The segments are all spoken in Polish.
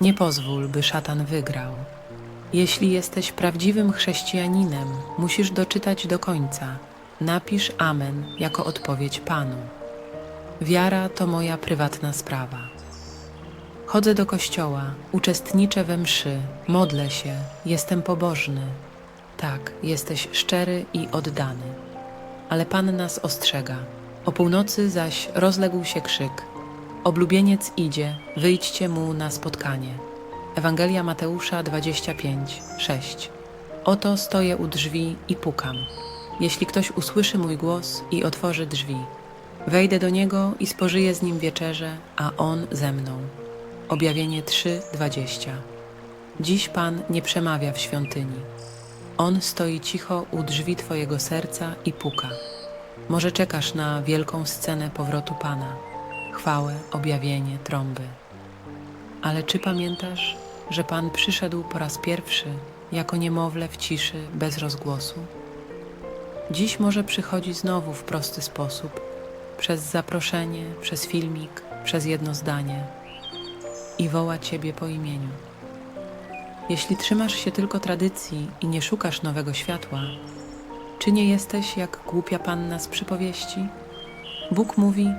Nie pozwól, by szatan wygrał. Jeśli jesteś prawdziwym chrześcijaninem, musisz doczytać do końca. Napisz Amen jako odpowiedź Panu. Wiara to moja prywatna sprawa. Chodzę do kościoła, uczestniczę we mszy, modlę się, jestem pobożny. Tak, jesteś szczery i oddany. Ale Pan nas ostrzega. O północy zaś rozległ się krzyk. Oblubieniec idzie, wyjdźcie mu na spotkanie. Ewangelia Mateusza 25, 6. Oto stoję u drzwi i pukam. Jeśli ktoś usłyszy mój głos i otworzy drzwi, wejdę do niego i spożyję z nim wieczerzę, a on ze mną. Objawienie 3, 20. Dziś Pan nie przemawia w świątyni. On stoi cicho u drzwi Twojego serca i puka. Może czekasz na wielką scenę powrotu Pana, chwałę, objawienie, trąby. Ale czy pamiętasz, że Pan przyszedł po raz pierwszy jako niemowlę w ciszy, bez rozgłosu? Dziś może przychodzi znowu w prosty sposób, przez zaproszenie, przez filmik, przez jedno zdanie i woła Ciebie po imieniu. Jeśli trzymasz się tylko tradycji i nie szukasz nowego światła, czy nie jesteś jak głupia panna z przypowieści? Bóg mówi: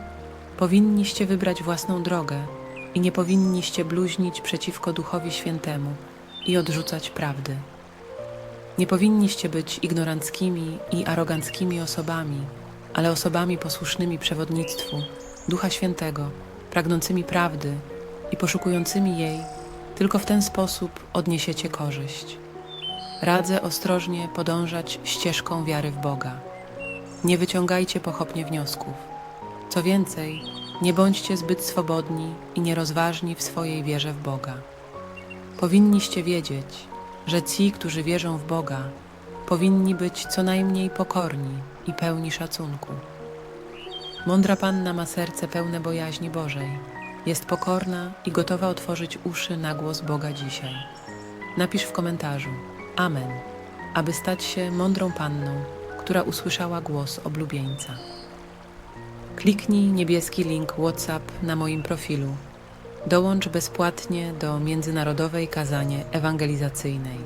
Powinniście wybrać własną drogę i nie powinniście bluźnić przeciwko Duchowi Świętemu i odrzucać prawdy. Nie powinniście być ignoranckimi i aroganckimi osobami, ale osobami posłusznymi przewodnictwu Ducha Świętego, pragnącymi prawdy i poszukującymi jej. Tylko w ten sposób odniesiecie korzyść. Radzę ostrożnie podążać ścieżką wiary w Boga. Nie wyciągajcie pochopnie wniosków. Co więcej, nie bądźcie zbyt swobodni i nierozważni w swojej wierze w Boga. Powinniście wiedzieć, że ci, którzy wierzą w Boga, powinni być co najmniej pokorni i pełni szacunku. Mądra panna ma serce pełne bojaźni Bożej. Jest pokorna i gotowa otworzyć uszy na głos Boga dzisiaj. Napisz w komentarzu Amen, aby stać się mądrą panną, która usłyszała głos oblubieńca. Kliknij niebieski link WhatsApp na moim profilu. Dołącz bezpłatnie do międzynarodowej kazanie ewangelizacyjnej.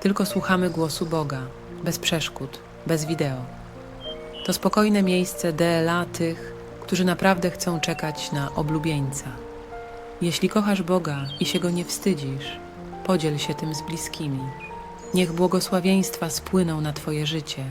Tylko słuchamy głosu Boga, bez przeszkód, bez wideo. To spokojne miejsce DLA tych, którzy naprawdę chcą czekać na oblubieńca. Jeśli kochasz Boga i się go nie wstydzisz, podziel się tym z bliskimi. Niech błogosławieństwa spłyną na Twoje życie